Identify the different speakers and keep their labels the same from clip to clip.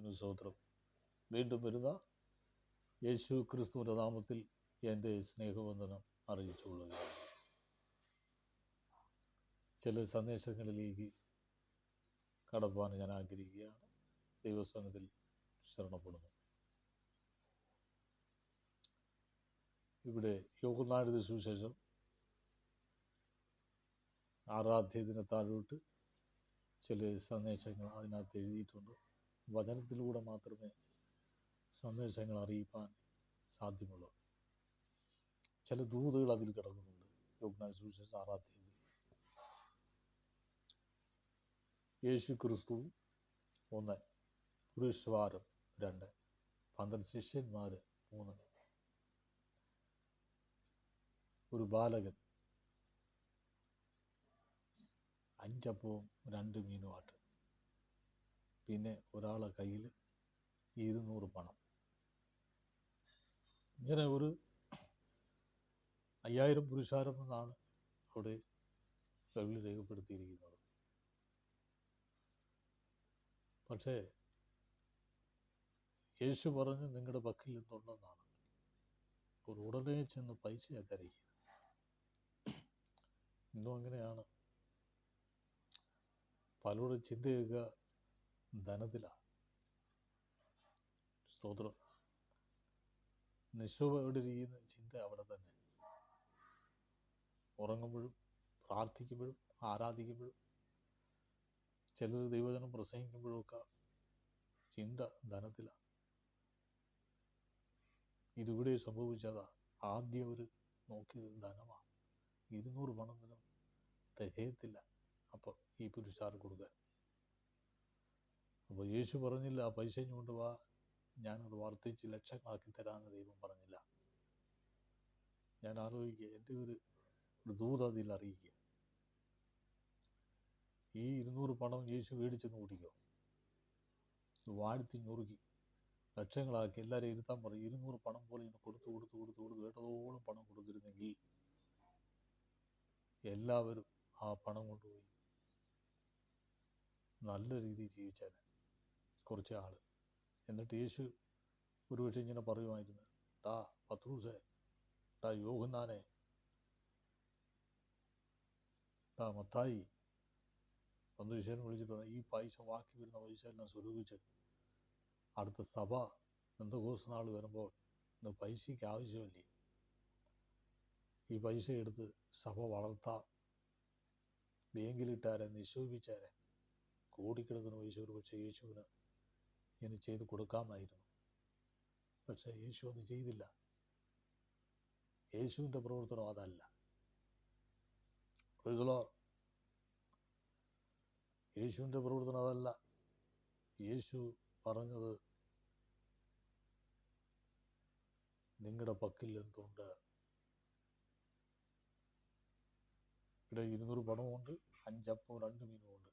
Speaker 1: ദൈവത്തിന് സ്തോത്രം. വീണ്ടും വരുന്ന യേശു ക്രിസ്തുവിന്റെ നാമത്തിൽ എന്റെ സ്നേഹവന്ദനം അറിയിച്ചുകൊള്ളുക ചില സന്ദേശങ്ങളിലേക്ക് കടപ്പാൻ ഞാൻ ആഗ്രഹിക്കുകയാണ്. ദൈവസ്ഥാനത്തിൽ ശരണപ്പെടുന്നു. ഇവിടെ യോഗനാടിന് സുവിശേഷം ആറാധ്യതിന് താഴോട്ട് ചില സന്ദേശങ്ങൾ അതിനകത്ത് എഴുതിയിട്ടുണ്ട്. വചനത്തിലൂടെ മാത്രമേ സന്ദേശങ്ങൾ അറിയിപ്പാൻ സാധ്യമുള്ളൂ. ചില ദൂതുകൾ അതിൽ കിടക്കുന്നുണ്ട്. യോഗനായ സുവിശേഷം ആറാധ്യതി യേശു ക്രിസ്തു ഒന്ന് പുരുഷവാരം രണ്ട് പന്ത്രണ്ട് ശിഷ്യന്മാർ മൂന്ന്. ഒരു ബാലകൻ അഞ്ചപ്പവും രണ്ട് മീനുമായിട്ട് പിന്നെ ഒരാളെ കയ്യിൽ ഇരുന്നൂറ് പണം. ഇങ്ങനെ ഒരു അയ്യായിരം പുരുഷാരം എന്നാണ് അവിടെ ബൈബിളിൽ രേഖപ്പെടുത്തിയിരിക്കുന്നത്. പക്ഷേ യേശു പറഞ്ഞ് നിങ്ങളുടെ പക്കൽ നിന്നുണ്ടെന്നാണ് ഒരു ഉടനെ ചെന്ന് പൈസ തിരയുക ഇന്നും അങ്ങനെയാണ്. പലരുടെ ചിന്തയൊക്കെ ധനത്തിലാണ് സ്തോത്രം. നിശോഭ എവിടെ ഇരിക്കുന്ന ചിന്ത അവിടെ തന്നെ. ഉറങ്ങുമ്പോഴും പ്രാർത്ഥിക്കുമ്പോഴും ആരാധിക്കുമ്പോഴും ചിലർ ദൈവജനം പ്രസംഗിക്കുമ്പോഴൊക്കെ ചിന്ത ധനത്തിലാണ് ഇതിവിടെ സംഭവിച്ചതാ. ആദ്യം അവർ നോക്കിയത് ധനമാണ് ഇരുന്നൂറ് പണത്തിനും തികയത്തില്ല. അപ്പം ഈ പുരുഷാർ കൊടുക്കാൻ. അപ്പോൾ യേശു പറഞ്ഞില്ല പൈസ കൊണ്ട് വാ. ഞാനത് വർദ്ധിച്ച് ലക്ഷങ്ങളാക്കി തരാമെന്ന് ദൈവം പറഞ്ഞില്ല. ഞാൻ ആലോചിക്കുക എന്റെ ഒരു ഒരു ദൂത അതിൽ അറിയിക്കുക. ഈ ഇരുന്നൂറ് പണം യേശു മേടിച്ചെന്ന് കൂടിക്കോ. വാഴ്ത്തി ഞുറുക്കി. ലക്ഷങ്ങളാക്കി എല്ലാവരും ഇരുത്താൻ പറയും ഇരുന്നൂറ് പണം പോലെ ഇങ്ങനെ കൊടുത്തു കൊടുത്തു കൊടുത്തു കൊടുത്തു വേണ്ടതോളം പണം കൊടുത്തിരുന്നെങ്കിൽ എല്ലാവരും ആ പണം കൊണ്ടുപോയി. നല്ല രീതിയിൽ ജീവിച്ചാൽ കുറച്ച് ആൾ എന്നിട്ട് യേശു ഒരുപക്ഷെ ഇങ്ങനെ പറയുമായിരുന്നു ടാ പത്രൂസേ ടാ യോഹുന്നാനെ ടാ മത്തായി. ഒന്ന് വിശേഷം വിളിച്ചിട്ട് ഈ പൈസ ബാക്കി വരുന്ന പൈസ എല്ലാം സ്വരൂപിച്ച് അടുത്ത സഭ ബന്ധകോസ് നാൾ വരുമ്പോൾ ഇന്ന് പൈസയ്ക്ക് ആവശ്യമില്ലേ? ഈ പൈസ എടുത്ത് സഭ വളർത്താം. ബാങ്കിലിട്ടാരെ നിക്ഷേപിച്ചാരെ. കോടിക്കണക്കിന് പൈസ ഒരു പക്ഷേ യേശുവിന് ഇങ്ങനെ ചെയ്തു കൊടുക്കാമായിരുന്നു. പക്ഷേ യേശു അത് ചെയ്തില്ല. യേശുവിന്റെ പ്രവർത്തനം അതല്ല. യേശുവിന്റെ പ്രവർത്തനം അതല്ല. യേശു പറഞ്ഞത് നിങ്ങളുടെ പക്കൽ എന്തുണ്ട്? ഇവിടെ ഇരുന്നൂറ് പണമുണ്ട് അഞ്ചപ്പവും രണ്ട് മീനുമുണ്ട്.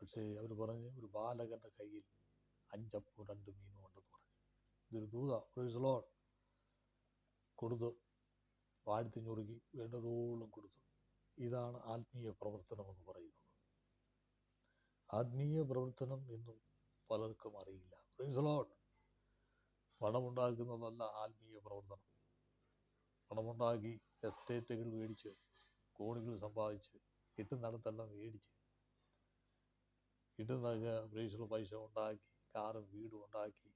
Speaker 1: പക്ഷേ അവർ പറഞ്ഞ് ഒരു ബാലകന്റെ കയ്യിൽ അഞ്ചപ്പവും രണ്ട് മീനും ഉണ്ടെന്ന് പറഞ്ഞു. ഇതൊരു ദൂത പ്രൈസ് കൊടുത്ത് വാഴ്ത്തി ഞുറുക്കി വേണ്ടതോളം കൊടുത്തു. ഇതാണ് ആത്മീയ പ്രവർത്തനം എന്ന് പറയുന്നത്. ആത്മീയ പ്രവർത്തനം എന്നും പലർക്കും അറിയില്ല. Price load. പണമുണ്ടാക്കുന്നതല്ല ആത്മീയ പ്രവർത്തനം. പണമുണ്ടാക്കി എസ്റ്റേറ്റുകൾ മേടിച്ച് കോടികൾ സമ്പാദിച്ച് കിട്ടുന്നിടത്തെല്ലാം മേടിച്ച്. കിട്ടുന്ന ബ്രേസിൽ പൈസ ഉണ്ടാക്കി കാറും വീടും ഉണ്ടാക്കി.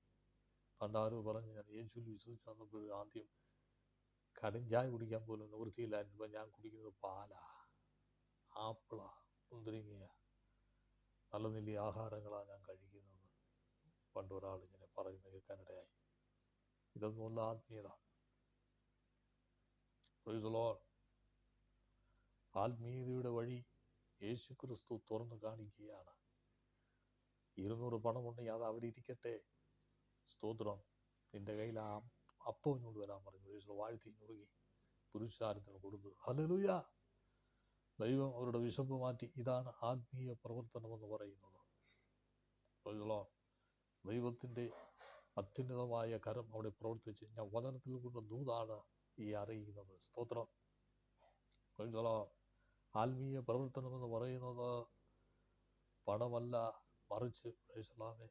Speaker 1: പണ്ടാരോ പറഞ്ഞ് ഞാൻ യേശുവിൽ വിശ്വസിച്ചു വന്നപ്പോൾ ആദ്യം കടും ചായ കുടിക്കാൻ പോലും നിവൃത്തിയില്ലായിരുന്നപ്പോൾ ഞാൻ കുടിക്കുന്നത് പാലാ. ആപ്പിള മുന്തിരിങ്ങയാ. നല്ല നെല്ലി ആഹാരങ്ങളാണ് ഞാൻ കഴിക്കുന്നത്. പണ്ട് ഒരാൾ ഇങ്ങനെ പറയുന്നത് കേൾക്കാനിടയായി. ഇതൊന്നുമല്ല ആത്മീയത. ആത്മീയതയുടെ വഴി യേശു ക്രിസ്തു തുറന്നു കാണിക്കുകയാണ്. ഇരുന്നൂറ് പണമുണ്ടെങ്കിൽ അത് അവിടെ ഇരിക്കട്ടെ സ്തോത്രം. നിന്റെ കയ്യിൽ ആ അപ്പം ഇങ്ങോട്ട് വരാൻ പറഞ്ഞു. യേശു വാഴ്ത്തി മുറുകി പുരുഷാരത്തിന് കൊടുത്തു. ഹലലുയ ദൈവം അവരുടെ വിശപ്പ് മാറ്റി. ഇതാണ് ആത്മീയ പ്രവർത്തനം എന്ന് പറയുന്നത് ദൈവത്തിന്റെ അത്യുന്നതമായ കരം അവിടെ പ്രവർത്തിച്ച് ഞാൻ വചനത്തിൽ കൊണ്ട് ദൂതാണ് ഈ അറിയുന്നത്. സ്തോത്രം. ആത്മീയ പ്രവർത്തനം എന്ന് പറയുന്നത് പണമല്ല മറിച്ച് പ്രൈസലാമെ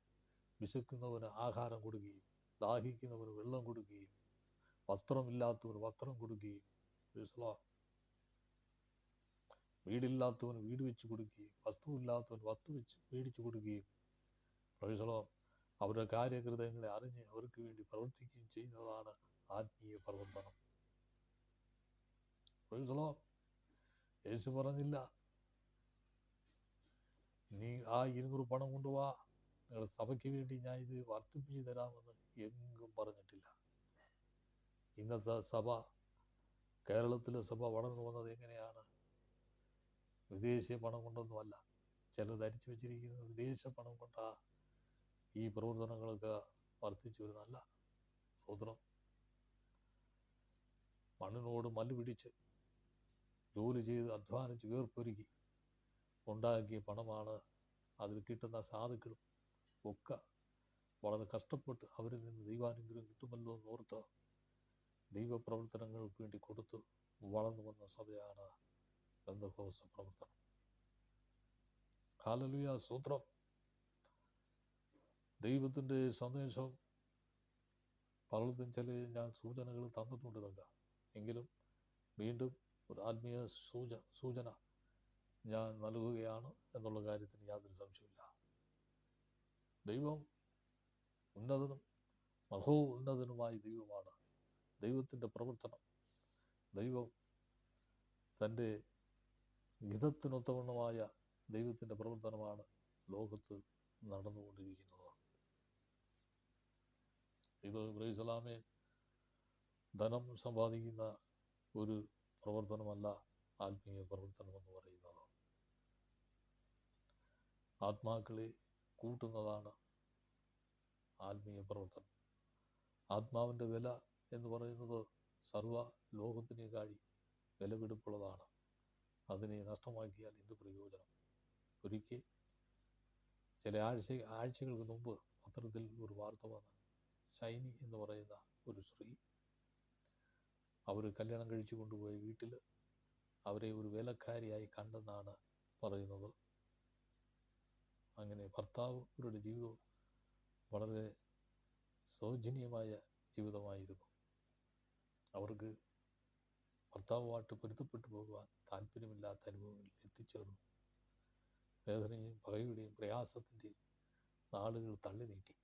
Speaker 1: വിശക്കുന്നവന് ആഹാരം കൊടുക്കുകയും ദാഹിക്കുന്നവന് വെള്ളം കൊടുക്കുകയും വസ്ത്രമില്ലാത്തവന് വസ്ത്രം കൊടുക്കുകയും ഇസ്ലാം. വീടില്ലാത്തവന് വീട് വെച്ച് കൊടുക്കുകയും വസ്തുവില്ലാത്തവന് വസ്തു വെച്ച് മേടിച്ചു കൊടുക്കുകയും Lord. അവരുടെ കാര്യകൃതങ്ങളെ അറിഞ്ഞ് അവർക്ക് വേണ്ടി പ്രവർത്തിക്കുകയും ചെയ്യുന്നതാണ് ആത്മീയ പ്രവർത്തനം the യേശു പറഞ്ഞില്ല നീ ആ ഇരുന്നൂറ് പണം കൊണ്ടുവാ നിങ്ങളുടെ സഭയ്ക്ക് വേണ്ടി ഞാൻ ഇത് വർദ്ധിപ്പിച്ചു തരാമെന്ന് എങ്ങും പറഞ്ഞിട്ടില്ല. ഇന്നത്തെ സഭ കേരളത്തിലെ സഭ വളർന്നു വന്നത് എങ്ങനെയാണ്? വിദേശീയ പണം കൊണ്ടൊന്നുമല്ല ചില ധരിച്ചു വെച്ചിരിക്കുന്ന. വിദേശ പണം കൊണ്ടാ ഈ പ്രവർത്തനങ്ങളൊക്കെ വർദ്ധിച്ചു വരുന്നല്ല സൂത്രം മണ്ണിനോട് മല്ല് പിടിച്ച് ജോലി ചെയ്ത് അധ്വാനിച്ച് വേർപ്പൊരുക്കി ഉണ്ടാക്കിയ പണമാണ് അതിൽ കിട്ടുന്ന സാധുക്കളും ഒക്കെ വളരെ കഷ്ടപ്പെട്ട് അവരിൽ നിന്ന് ദൈവാനുഗ്രഹം കിട്ടുമല്ലോ എന്ന് ഓർത്ത് ദൈവപ്രവർത്തനങ്ങൾക്ക് വേണ്ടി കൊടുത്ത് വളർന്നു വന്ന സഭയാണ് ബന്ധകോസ പ്രവർത്തനം. കാലലുയ സൂത്രം. ദൈവത്തിന്റെ സന്ദേശം പലർക്കും ചില ഞാൻ സൂചനകൾ തന്നിട്ടുണ്ട് തങ്ക. എങ്കിലും വീണ്ടും ഒരു ആത്മീയ സൂച സൂചന ഞാൻ നൽകുകയാണ് എന്നുള്ള കാര്യത്തിന് യാതൊരു സംശയമില്ല ദൈവം ഉന്നതനും മഹോ ഉന്നതനുമായ ദൈവമാണ്. ദൈവത്തിന്റെ പ്രവർത്തനം ദൈവം തന്റെ ഗിതത്തിനൊത്തവണ്ണമായ ദൈവത്തിന്റെ പ്രവർത്തനമാണ് ലോകത്ത് നടന്നുകൊണ്ടിരിക്കുന്നത്. ഇത് ബ്രൈസലാമെ ധനം സമ്പാദിക്കുന്ന ഒരു പ്രവർത്തനമല്ല ആത്മീയ പ്രവർത്തനം എന്ന് പറയുന്നത്. ആത്മാക്കളെ കൂട്ടുന്നതാണ് ആത്മീയ പ്രവർത്തനം. ആത്മാവിന്റെ വില എന്ന് പറയുന്നത് സർവ ലോകത്തിനേക്കാഴി വിലപിടിപ്പുള്ളതാണ്. അതിനെ നഷ്ടമാക്കിയാൽ എന്ത് പ്രയോജനം? ഒരിക്കൽ ചില ആഴ്ച ആഴ്ചകൾക്ക് മുമ്പ് പത്രത്തിൽ ഒരു വാർത്ത വന്ന് ഷൈനി എന്ന് പറയുന്ന ഒരു സ്ത്രീ അവർ കല്യാണം കഴിച്ചു കൊണ്ടുപോയ വീട്ടിൽ അവരെ ഒരു വേലക്കാരിയായി കണ്ടെന്നാണ് പറയുന്നത്. അങ്ങനെ ഭർത്താവ് ഇവരുടെ ജീവിതം വളരെ സൗജന്യമായ ജീവിതമായിരുന്നു. അവർക്ക് ഭർത്താവുമായിട്ട് പൊരുത്തപ്പെട്ടു പോകുവാൻ താല്പര്യമില്ലാത്ത അനുഭവങ്ങളിൽ എത്തിച്ചേർന്നു. വേദനയും പകയുടെയും പ്രയാസത്തിന്റെയും നാളുകൾ തള്ളി നീട്ടി.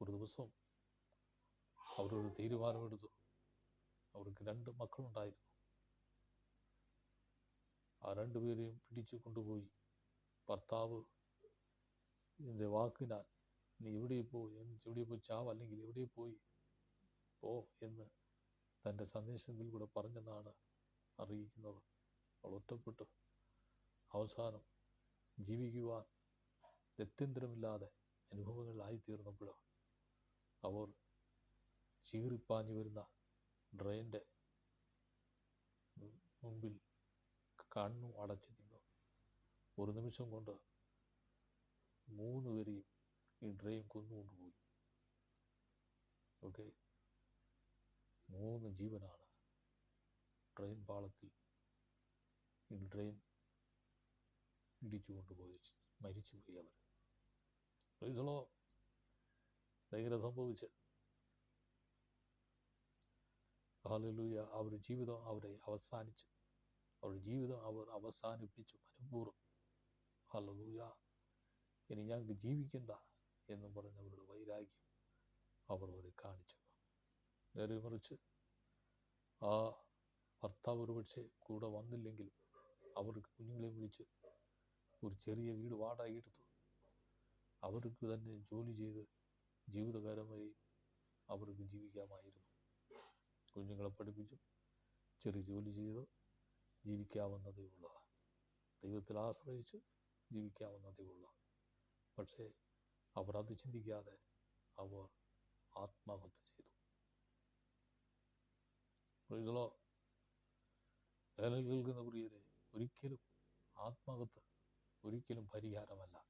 Speaker 1: ഒരു ദിവസം അവരൊരു തീരുമാനമെടുത്തു. അവർക്ക് രണ്ട് മക്കളുണ്ടായിരുന്നു. ആ രണ്ടുപേരെയും പിടിച്ചു കൊണ്ടുപോയി. ഭർത്താവ് ഇതിന്റെ വാക്കിനാൽ നീ എവിടെ പോയി എവിടെ പോയി ചാവ് അല്ലെങ്കിൽ എവിടെ പോയി? പോ എന്ന് തന്റെ സന്ദേശത്തിൽ കൂടെ പറഞ്ഞെന്നാണ് അറിയിക്കുന്നത്. അവൾ ഒറ്റപ്പെട്ടു. അവസാനം ജീവിക്കുവാൻ ഗത്യന്തരമില്ലാതെ അനുഭവങ്ങളിലായിത്തീർന്നപ്പോൾ അവർ ചീറിപ്പാഞ്ഞു വരുന്ന ഡ്രെയിന്റെ മുമ്പിൽ കണ്ണു അടച്ചു നിന്നു. ഒരു നിമിഷം കൊണ്ട് മൂന്ന് പേരെയും ഈ ഡ്രെയിൻ കൊന്നുകൊണ്ടുപോയി ഓക്കെ മൂന്ന് ജീവനാണ് ട്രെയിൻ പാളത്തിൽ ഈ ട്രെയിൻ ഇടിച്ചു കൊണ്ടുപോയി മരിച്ചുപോയി അവർ. റീസണോ ഭയങ്കര സംഭവിച്ച്? ഹാലലൂയ അവരുടെ ജീവിതം അവരെ അവസാനിച്ചു. അവരുടെ ജീവിതം അവർ അവസാനിപ്പിച്ചു മനഃപൂർവം. ഹാലലൂയ ഇനി ഞങ്ങൾക്ക് ജീവിക്കണ്ട എന്നും പറഞ്ഞ് അവരുടെ വൈരാഗ്യം അവർ അവരെ കാണിച്ചു. നേരെ മറിച്ച് ആ ഭർത്താവ് ഒരുപക്ഷെ കൂടെ വന്നില്ലെങ്കിൽ അവർക്ക് കുഞ്ഞുങ്ങളെ വിളിച്ച് ഒരു ചെറിയ വീട് വാടകയെടുത്തു അവർക്ക് തന്നെ ജോലി ചെയ്ത് ജീവിതകരമായി അവർക്ക് ജീവിക്കാമായിരുന്നു. കുഞ്ഞുങ്ങളെ പഠിപ്പിച്ചു ചെറിയ ജോലി ചെയ്ത് ജീവിക്കാവുന്നതേ ഉള്ളൂ. ദൈവത്തിൽ ആശ്രയിച്ച് ജീവിക്കാവുന്നതേ ഉള്ള. പക്ഷേ അവർ അത് ചിന്തിക്കാതെ അവർ ആത്മഹത്യ ചെയ്തു. വേനൽ കേൾക്കുന്ന പ്രിയരെ ഒരിക്കലും ആത്മഹത്യ ഒരിക്കലും പരിഹാരമല്ല.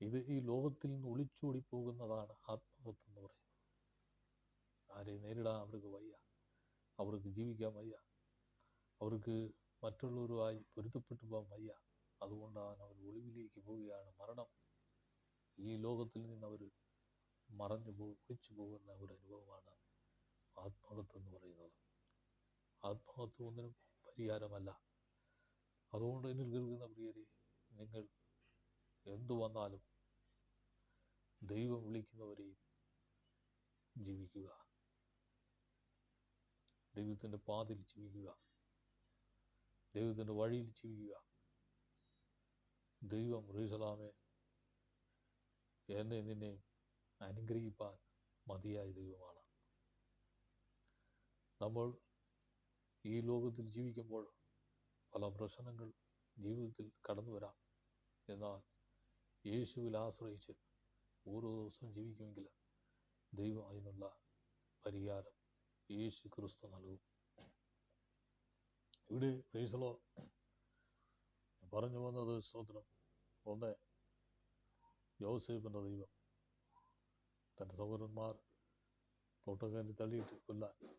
Speaker 1: ഇത് ഈ ലോകത്തിൽ നിന്ന് ഒളിച്ചോടി പോകുന്നതാണ് ആത്മഹത്യ എന്ന് പറയുന്നത്. ആരെ നേരിടാൻ അവർക്ക് വയ്യ. അവർക്ക് ജീവിക്കാൻ വയ്യ. അവർക്ക് മറ്റുള്ളവരുമായി പൊരുത്തപ്പെട്ടു പോകാൻ വയ്യ. അതുകൊണ്ടാണ് അവർ ഒളിവിലേക്ക് പോവുകയാണ്. മരണം ഈ ലോകത്തിൽ നിന്ന് അവർ മറഞ്ഞു പോകും ഒളിച്ചു പോകുന്ന ഒരു അനുഭവമാണ് ആത്മഹത്യ എന്ന് പറയുന്നത്. ആത്മഹത്യ ഒന്നിനും പരിഹാരമല്ല. അതുകൊണ്ട് എന്നിൽ കേൾക്കുന്ന പ്രിയരെ നിങ്ങൾ എന്തു വന്നാലും ദൈവം വിളിക്കുന്നവരെയും ജീവിക്കുക. ദൈവത്തിന്റെ പാതിൽ ജീവിക്കുക. ദൈവത്തിന്റെ വഴിയിൽ ജീവിക്കുക. ദൈവം റീസലാമെ എന്നെ നിന്നെ അനുഗ്രഹിപ്പാൻ മതിയായ ദൈവമാണ്. നമ്മൾ ഈ ലോകത്തിൽ ജീവിക്കുമ്പോൾ പല പ്രശ്നങ്ങൾ ജീവിതത്തിൽ കടന്നു വരാം. എന്നാൽ യേശുവിൽ ആശ്രയിച്ച് ഓരോ ദിവസവും ജീവിക്കുമെങ്കിൽ ദൈവം അതിനുള്ള പരിഹാരം യേശു ക്രിസ്തു നൽകും. ഇവിടെ പ്രൈസലോ പറഞ്ഞു വന്നത് സ്തോത്രം. ഒന്ന് യോസേഫിന്റെ ദൈവം. തന്റെ സഹോദരന്മാർ തോട്ടക്കാരി തള്ളിയിട്ട് കൊല്ലാൻ.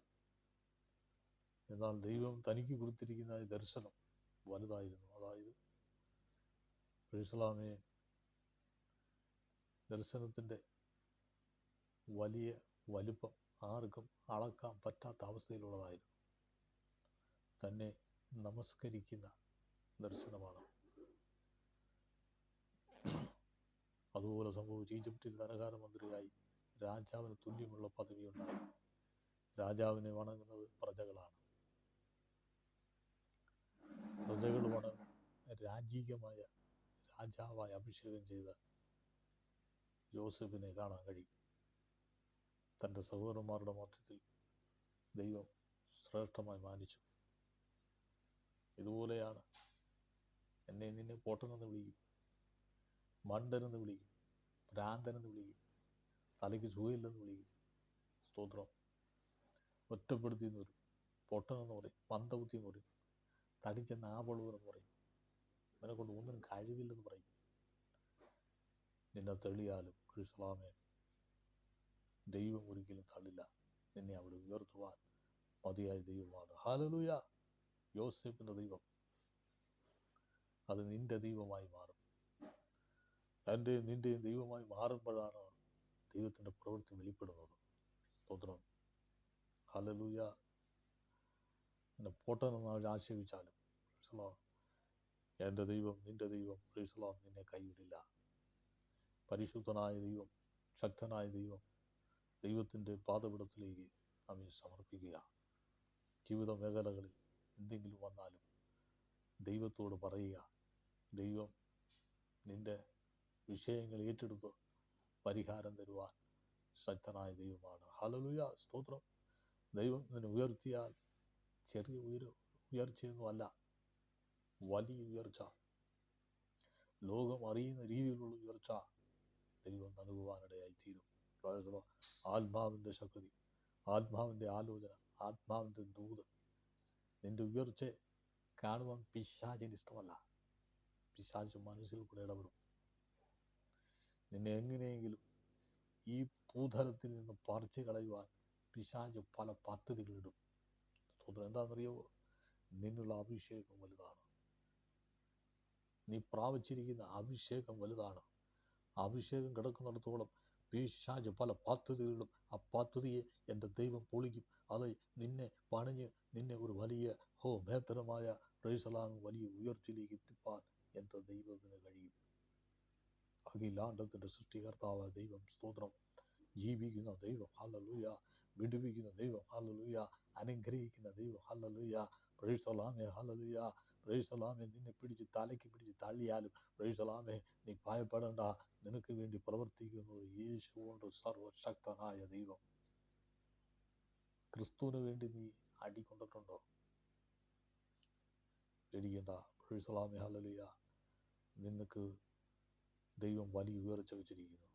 Speaker 1: എന്നാൽ ദൈവം തനിക്ക് കൊടുത്തിരിക്കുന്ന ദർശനം വലുതായിരുന്നു. അതായത് ഇസ്ലാമെ ദർശനത്തിന്റെ വലിയ വലുപ്പം ആർക്കും അളക്കാൻ പറ്റാത്ത അവസ്ഥയിലുള്ളതായിരുന്നു. തന്നെ നമസ്കരിക്കുന്ന ദർശനമാണ്. അതുപോലെ സംഭവിച്ചു. ഈജിപ്തിൽ ധനകാരമന്ത്രിയായി രാജാവിന് തുല്യമുള്ള പദവിയുണ്ടായി. രാജാവിനെ വണങ്ങുന്നത് പ്രജകളാണ്. പ്രജകൾ വണങ്ങും രാജീകമായ രാജാവായി അഭിഷേകം ചെയ്ത ജോസഫിനെ കാണാൻ കഴിയും. തന്റെ സഹോദരന്മാരുടെ മധ്യത്തിൽ ദൈവം ശ്രേഷ്ഠമായി മാനിച്ചു. ഇതുപോലെയാണ് എന്നെ നിന്നെ പൊട്ടനെന്ന് വിളിക്കും. മണ്ടനെന്ന് വിളിക്കും. ഭ്രാന്തനെന്ന് വിളിക്കും. തലയ്ക്ക് സുഖമില്ലെന്ന് വിളിക്കും. സ്തോത്രം. ഒറ്റപ്പെടുത്തി എന്ന് പറയും. പൊട്ടനെന്ന് പറയും. മന്ദബുദ്ധി എന്ന് പറയും. തടിച്ച നാപളുവെന്ന് പറയും. ഇവനെ കൊണ്ട് ഒന്നിനും കഴിവില്ലെന്ന് പറയും. നിന്നെ തെളിയാലും കൃഷ്ണാമേ ദൈവം ഒരിക്കലും തള്ളില്ല. നിന്നെ അവിടെ ഉയർത്തുവാൻ മതിയായ ദൈവമാണ്. ഹാലലുയ യോസേഫിന്റെ ദൈവം. അത് നിന്റെ ദൈവമായി മാറും. എന്റെ നിന്റെയും ദൈവമായി മാറുമ്പോഴാണ് ദൈവത്തിന്റെ പ്രവൃത്തി വെളിപ്പെടുന്നത്. സ്തോത്രം. ഹലലൂയ എന്നെ പോട്ടെന്ന് അവർ ആക്ഷേപിച്ചാലും എന്റെ ദൈവം നിന്റെ ദൈവം ഇസ്ലാം നിന്നെ കൈവിടില്ല. പരിശുദ്ധനായ ദൈവം ശക്തനായ ദൈവം ദൈവത്തിന്റെ പാതപിടത്തിലേക്ക് നമ്മെ സമർപ്പിക്കുക. ജീവിത മേഖലകളിൽ എന്തെങ്കിലും വന്നാലും ദൈവത്തോട് പറയുക. ദൈവം നിന്റെ വിഷയങ്ങൾ ഏറ്റെടുത്ത് പരിഹാരം തരുവാൻ ശക്തനായ ദൈവമാണ്. ഹലലുയ സ്തോത്രം. ദൈവം നിന്നെ ഉയർത്തിയാൽ ചെറിയ ഉയര ഉയർച്ചയൊന്നുമല്ല വലിയ ഉയർച്ച. ലോകം അറിയുന്ന രീതിയിലുള്ള ഉയർച്ച ദൈവം നൽകുവാനിടയായി തീരും പ്രയോജനം ആത്മാവിന്റെ ശക്തി ആത്മാവിന്റെ ആലോചന ആത്മാവിന്റെ ദൂത്. നിന്റെ ഉയർച്ച കാണുവാൻ പിശാചിന് ഇഷ്ടമല്ല. പിശാച് മനസ്സിൽ കൂടെ ഇടപെടും. നിന്നെ എങ്ങനെയെങ്കിലും ഈ ഭൂതലത്തിൽ നിന്ന് പറിച്ചു കളയുവാൻ പിശാജ് പല പദ്ധതികളിടും. സ്തോത്രം എന്താണെന്നറിയോ? നിന്നുള്ള അഭിഷേകം വലുതാണ്. നീ പ്രാപിച്ചിരിക്കുന്ന അഭിഷേകം വലുതാണ്. അഭിഷേകം കിടക്കുന്നിടത്തോളം പിശാജ് പല പദ്ധതികളും ആ പദ്ധതിയെ എന്റെ ദൈവം പൊളിക്കും. അത് നിന്നെ പണിഞ്ഞ് നിന്നെ ഒരു വലിയ ഹോ മേത്തരമായ പ്രൈസലാങ് വലിയ ഉയർച്ചയിലേക്ക് എത്തിപ്പാൻ എന്റെ ദൈവത്തിന് കഴിയും. അഖിലാണ്ടത്തിന്റെ സൃഷ്ടികർത്താവ് ദൈവം സ്തോത്രം. ജീവിക്കുന്ന ദൈവം ഹല്ലലൂയ വിടുവിക്കുന്ന ദൈവം ഹല്ലലൂയ അനുഗ്രഹിക്കുന്ന ദൈവം ഹല്ലലൂയ പ്രൈസലാമേ ഹല്ലലൂയ പ്രൈസലാമെ നിന്നെ പിടിച്ച് തലയ്ക്ക് പിടിച്ച് തള്ളിയാലും പ്രൈസലാമെ നീ ഭയപ്പെടേണ്ട. നിനക്ക് വേണ്ടി പ്രവർത്തിക്കുന്നത് യേശു കൊണ്ട് സർവശക്തനായ ദൈവം. ക്രിസ്തുവിന് വേണ്ടി നീ അടി പേടിക്കേണ്ട പേടിക്കണ്ട. പ്രൈസലാമെ ഹലലുയ നിനക്ക് ദൈവം വലിയ ഉയർച്ച വെച്ചിരിക്കുന്നു.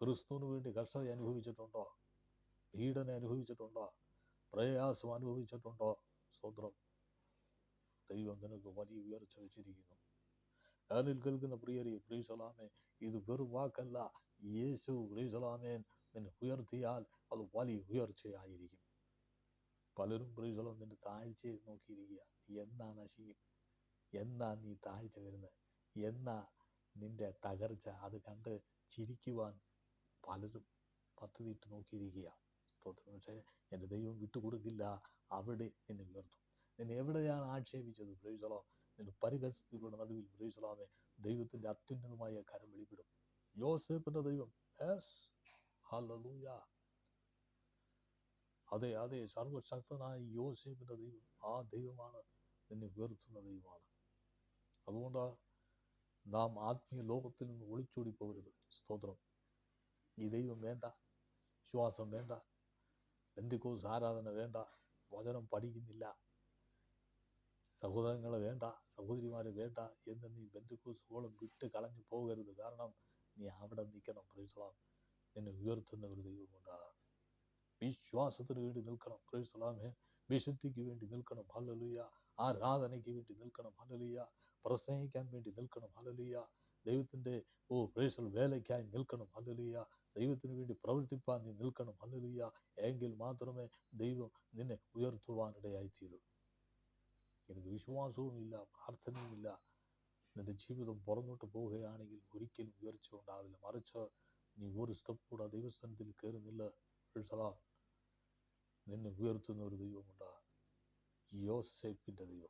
Speaker 1: ക്രിസ്തുവിന് വേണ്ടി കഷ്ടത അനുഭവിച്ചിട്ടുണ്ടോ? പീഡന അനുഭവിച്ചിട്ടുണ്ടോ? പ്രയാസം അനുഭവിച്ചിട്ടുണ്ടോ? സ്വന്തം ദൈവം നിനക്ക് വലിയ ഉയർച്ച വെച്ചിരിക്കുന്നു. ഞാനിൽ കേൾക്കുന്ന പ്രിയരി പ്രീസലാമേ ഇത് വെറും വാക്കല്ല. യേശു പ്രീസലാമേൻ നിന്നെ ഉയർത്തിയാൽ അത് വലിയ ഉയർച്ചയായിരിക്കും. പലരും പ്രീസലം നിന്റെ താഴ്ചയെ നോക്കിയിരിക്കുക. എന്നാ നശിക്കും എന്നാ നീ താഴ്ച വരുന്നത് എന്നാ നിന്റെ തകർച്ച അത് കണ്ട് ചിരിക്കുവാൻ പലരും പദ്ധതിയിട്ട് നോക്കിയിരിക്കുക. സ്തോത്രം. പക്ഷേ എന്റെ ദൈവം വിട്ടുകൊടുക്കില്ല. അവിടെ നിന്നെ ഉയർത്തും. നിന്നെ എവിടെയാണ് ആക്ഷേപിച്ചത്? പ്രൈസലോ നിന്റെ പരിഹസികളുടെ നടുവിൽ. പ്രൈസലാമെ ദൈവത്തിന്റെ അത്യുന്നതമായ കരം വെളിപ്പെടും. യോസേപ്പിന്റെ ദൈവം. എസ് അതെ അതെ. സർവശക്തനായ യോസേപ്പിന്റെ ദൈവം ആ ദൈവമാണ് നിന്നെ ഉയർത്തുന്ന ദൈവമാണ്. അതുകൊണ്ട് നാം ആത്മീയ ലോകത്തിൽ നിന്ന് ഒളിച്ചോടി പോകരുത്. സ്തോത്രം. ഈ ദൈവം വേണ്ട. വിശ്വാസം വേണ്ട. എന്തിക്കോസ് ആരാധന വേണ്ട. വചനം പഠിക്കുന്നില്ല. സഹോദരങ്ങൾ വേണ്ട. സഹോദരിമാരെ വേണ്ട എന്ന് നീ ബന്ധുക്കോസുകളും വിട്ട് കളഞ്ഞു പോകരുത്. കാരണം നീ അവിടെ നിൽക്കണം. പ്രൈസലാം നിന്നെ ഉയർത്തുന്ന ഒരു ദൈവമുണ്ട് വിശ്വാസത്തിന് വേണ്ടി നിൽക്കണം. പ്രൈസലാമേ വിശുദ്ധിക്ക് വേണ്ടി നിൽക്കണം. ഹല്ലേലൂയ. ആരാധനയ്ക്ക് വേണ്ടി നിൽക്കണം. ഹല്ലേലൂയ. പ്രസംഗിക്കാൻ വേണ്ടി നിൽക്കണം. ഹല്ലേലൂയ. ദൈവത്തിന്റെ ഓ പ്രേസൽ വേലയ്ക്കായി നിൽക്കണം. ഹല്ലേലൂയ. ദൈവത്തിന് വേണ്ടി പ്രവർത്തിപ്പാൻ നീ നിൽക്കണം. ഹല്ലേലൂയ. എങ്കിൽ മാത്രമേ ദൈവം നിന്നെ ഉയർത്തുവാനിടയായി തീരൂ എനിക്ക് വിശ്വാസവുമില്ല പ്രാർത്ഥനയുമില്ല. നിന്റെ ജീവിതം പുറന്നോട്ട് പോവുകയാണെങ്കിൽ ഒരിക്കലും ഉയർച്ച ഉണ്ടാവില്ല. മറിച്ച് നീ ഒരു സ്റ്റെപ്പ് കൂടെ ദൈവസ്ഥാനത്തിൽ കയറുന്നില്ല നിന്നെ ഉയർത്തുന്ന ഒരു ദൈവമുണ്ട്. യോസേപ്പിന്റെ ദൈവം.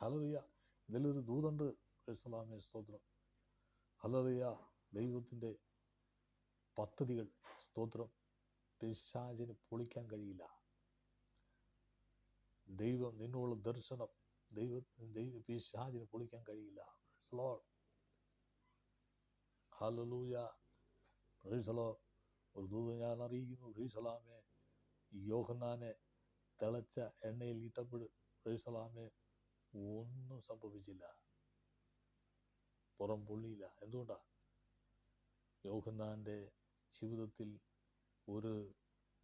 Speaker 1: ഹല്ലേലൂയ. ഇതിലൊരു ദൂതുണ്ട്. പ്രൈസലാമേ സ്തോത്രം. ഹല്ലേലൂയ ദൈവത്തിന്റെ പദ്ധതികൾ സ്തോത്രം. പിശാചിന് പൊളിക്കാൻ കഴിയില്ല. ദൈവം നിന്നുള്ള ദർശനം ദൈവ ദൈവ പിശാചിന് പൊളിക്കാൻ കഴിയില്ല. ഹല്ലേലൂയ പ്രൈസലോ ഒരു ദൂതം ഞാൻ അറിയിക്കുന്നു. റീസലാമേ യോഹന്നാനെ തിളച്ച എണ്ണയിൽ ഇട്ടപ്പോൾ പ്രൈസലാമേ ഒന്നും സംഭവിച്ചില്ല. പുറം പൊള്ളിയില്ല. എന്തുകൊണ്ടാ? യോഹന്നാന്റെ ജീവിതത്തിൽ ഒരു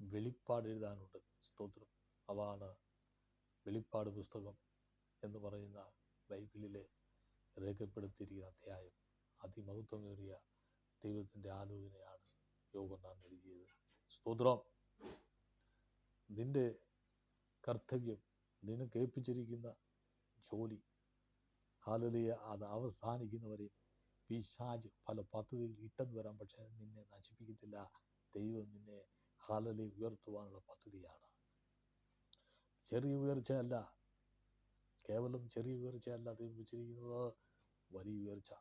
Speaker 1: വെളിപ്പാട് എഴുതാനുണ്ട്. സ്തോത്രം. അതാണ് വെളിപ്പാട് പുസ്തകം എന്ന് പറയുന്ന ബൈബിളിലെ രേഖപ്പെടുത്തിയിരിക്കുന്ന അധ്യായം. അതിമഹത്വമേറിയ ദൈവത്തിന്റെ ആലോചനയാണ് യോഗന്നാൻ എഴുതിയത്. സ്തോത്രം. നിന്റെ കർത്തവ്യം നിനക്ക് ഏൽപ്പിച്ചിരിക്കുന്ന ജോലി. ഹാലലിയ അത് അവസാനിക്കുന്നവരെ പിശാജ് പല പദ്ധതിയിൽ ഇട്ടെന്ന് വരാം. പക്ഷേ നിന്നെ നശിപ്പിക്കത്തില്ല. ദൈവം നിന്നെ ഹാലലി ഉയർത്തുവാനുള്ള പദ്ധതിയാണ്. ചെറിയ ഉയർച്ചയല്ല. കേവലം ചെറിയ ഉയർച്ചയല്ല ദൈവം വെച്ചിരിക്കുന്നത്. വലിയ ഉയർച്ച.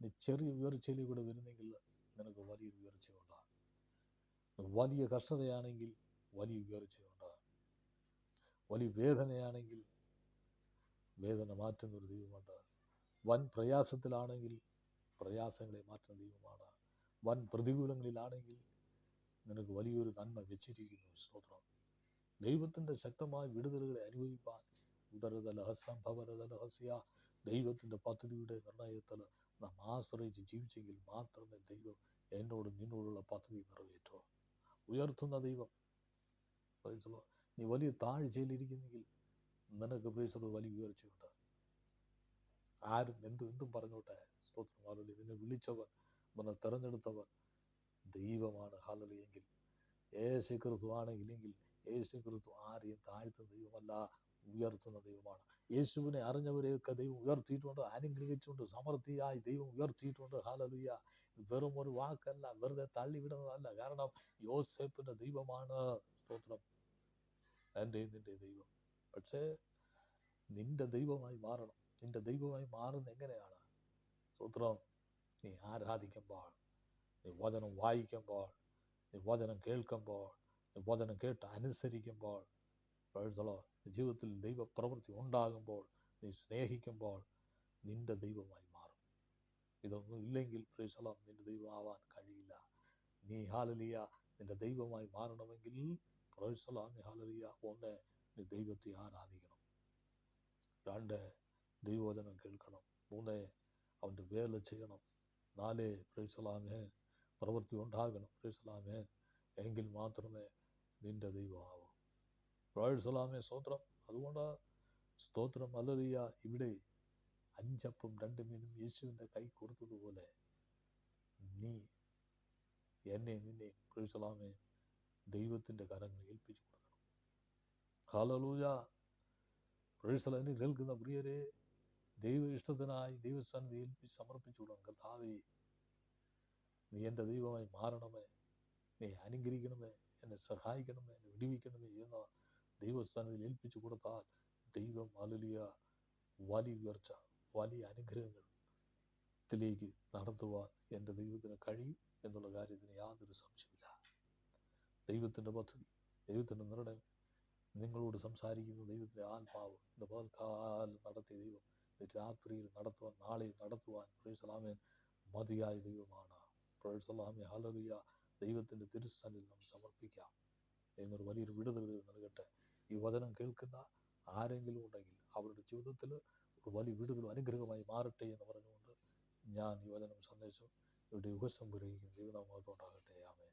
Speaker 1: നീ ചെറിയ ഉയർച്ചയിലൂടെ വരുന്നെങ്കിൽ നിനക്ക് വലിയ ഉയർച്ചയുണ്ട്. വലിയ കഷ്ടതയാണെങ്കിൽ വലിയ ഉയർച്ചയുണ്ട്. വലിയ വേദനയാണെങ്കിൽ വേദന മാറ്റുന്ന ഒരു ദൈവമുണ്ട് വൻ പ്രയാസത്തിലാണെങ്കിൽ പ്രയാസങ്ങളെ മാറ്റുന്ന ദൈവമാണ്. വൻ പ്രതികൂലങ്ങളിലാണെങ്കിൽ നിനക്ക് വലിയൊരു നന്മ വെച്ചിരിക്കുന്നു. സ്തോത്രം. ദൈവത്തിന്റെ ശക്തമായ വിടുതലുകളെ അനുഭവിപ്പാൻ ഉദരതലഹസം ഭവരതലഹസ്യ ദൈവത്തിന്റെ പദ്ധതിയുടെ നിർണയത്തിൽ നാം ആശ്രയിച്ച് ജീവിച്ചെങ്കിൽ മാത്രമേ ദൈവം എന്നോട് നിന്നോടുള്ള പദ്ധതി നിറവേറ്റൂ. ഉയർത്തുന്ന ദൈവം. നീ വലിയ താഴ്ചയിലിരിക്കുന്നെങ്കിൽ നിനക്ക് പ്രേസർ വലിയ ഉയർച്ചയുണ്ട് ആരും എന്തും എന്തും പറഞ്ഞോട്ടെ സ്തോത്രം ഹാലലി നിന്നെ വിളിച്ചവൻ നിന്നെ തെരഞ്ഞെടുത്തവൻ ദൈവമാണ് ഹാലലി എങ്കിൽ യേശു ക്രിസ്തു ആണെങ്കിലെങ്കിൽ യേശു ക്രിസ്തു ആരെയും താഴ്ത്തുന്ന ദൈവമല്ല ഉയർത്തുന്ന ദൈവമാണ്. യേശുവിനെ അറിഞ്ഞവരെയൊക്കെ ദൈവം ഉയർത്തിയിട്ടുണ്ട് അനുഗ്രഹിച്ചുകൊണ്ട് സമൃദ്ധിയായി ദൈവം ഉയർത്തിയിട്ടുണ്ട് ഹാലലുയ വെറും ഒരു വാക്കല്ല വെറുതെ തള്ളിവിടുന്നതല്ല കാരണം യോസേപ്പിന്റെ ദൈവമാണ് സ്തോത്രം. എന്റെ നിന്റെ ദൈവം. പക്ഷേ നിന്റെ ദൈവമായി മാറണം. നിന്റെ ദൈവമായി മാറുന്ന എങ്ങനെയാണ്? സൂത്രം നീ ആരാധിക്കുമ്പോൾ നീ വചനം വായിക്കുമ്പോൾ നീ വചനം കേൾക്കുമ്പോൾ നീ വചനം കേട്ട് അനുസരിക്കുമ്പോൾ പ്രൈസലോ ജീവിതത്തിൽ ദൈവപ്രവൃത്തി ഉണ്ടാകുമ്പോൾ നീ സ്നേഹിക്കുമ്പോൾ നിന്റെ ദൈവമായി മാറും. ഇതൊന്നും ഇല്ലെങ്കിൽ പ്രൈസലോ നിന്റെ ദൈവമാവാൻ കഴിയില്ല. നീ ഹാലലിയ നിന്റെ ദൈവമായി മാറണമെങ്കിൽ പ്രൈസലാം ഹാലലിയ ഒന്ന് നീ ദൈവത്തെ ആരാധിക്കണം രണ്ട് ദൈവവചനം കേൾക്കണം മൂന്ന് അവന്റെ വേല ചെയ്യണം നാല് പ്രൈസലാമേ പ്രവൃത്തി ഉണ്ടാകണം പ്രൈസലാമേ എങ്കിൽ മാത്രമേ നിന്റെ ദൈവമാവൂ പ്രൈസലാമേ സ്തോത്രം അതുകൊണ്ട് സ്തോത്രം അല്ലലിയ ഇവിടെ അഞ്ചപ്പം രണ്ട് മീനും യേശുവിന്റെ കൈ കൊടുത്തതുപോലെ നീ എന്നെ നിന്നെ പ്രൈസലാമേ ദൈവത്തിന്റെ കരങ്ങൾ ഏൽപ്പിച്ചു കൊടുക്കണം ഹാലലൂയ പ്രൈസല നിൽക്കുന്ന പ്രിയരെ ദൈവ ഇഷ്ടത്തിനായി ദൈവസന്നിധി ഏൽപ്പിച്ച് സമർപ്പിച്ചു വിടാം കർത്താവേ നീ എന്റെ ദൈവമായി മാറണമേ നീ അനുഗ്രഹിക്കണമേ എന്നെ സഹായിക്കണമേ എന്നെ വിടിവിക്കണമേ എന്ന ദൈവസ്ഥാനത്തിൽ ഏൽപ്പിച്ചു കൊടുത്താൽ ദൈവം അലലിയ വലിയ ഉയർച്ച വലിയ അനുഗ്രഹങ്ങളിലേക്ക് നടത്തുവാൻ എന്റെ ദൈവത്തിന് കഴിയും എന്നുള്ള കാര്യത്തിന് യാതൊരു സംശയമില്ല ദൈവത്തിന്റെ പദ്ധതി ദൈവത്തിന്റെ നിർണയം നിങ്ങളോട് സംസാരിക്കുന്ന ദൈവത്തിന്റെ ആത്മാവ് ഇന്ന് പകൽക്കാലം നടത്തിയ ദൈവം രാത്രിയിൽ നടത്തുവാൻ നാളെ നടത്തുവാൻ പ്രൊഫസലാമൻ മതിയായ ദൈവമാണ്. പ്രൊഫസലാമെ ഹലറിയ ദൈവത്തിന്റെ തിരുസ്ഥാനിൽ നാം സമർപ്പിക്കാം. എന്നൊരു വലിയൊരു വിടുതൽ നൽകട്ടെ. ഈ വചനം കേൾക്കുന്ന ആരെങ്കിലും ഉണ്ടെങ്കിൽ അവരുടെ ജീവിതത്തിൽ ഒരു വലിയ വിടുതലും അനുഗ്രഹമായി മാറട്ടെ എന്ന് പറഞ്ഞുകൊണ്ട് ഞാൻ ഈ വചനം സന്ദേശം ഇവിടെ ഉപസംഹരിക്കും ദൈവനാമത്തോണ്ടാകട്ടെ ആമേ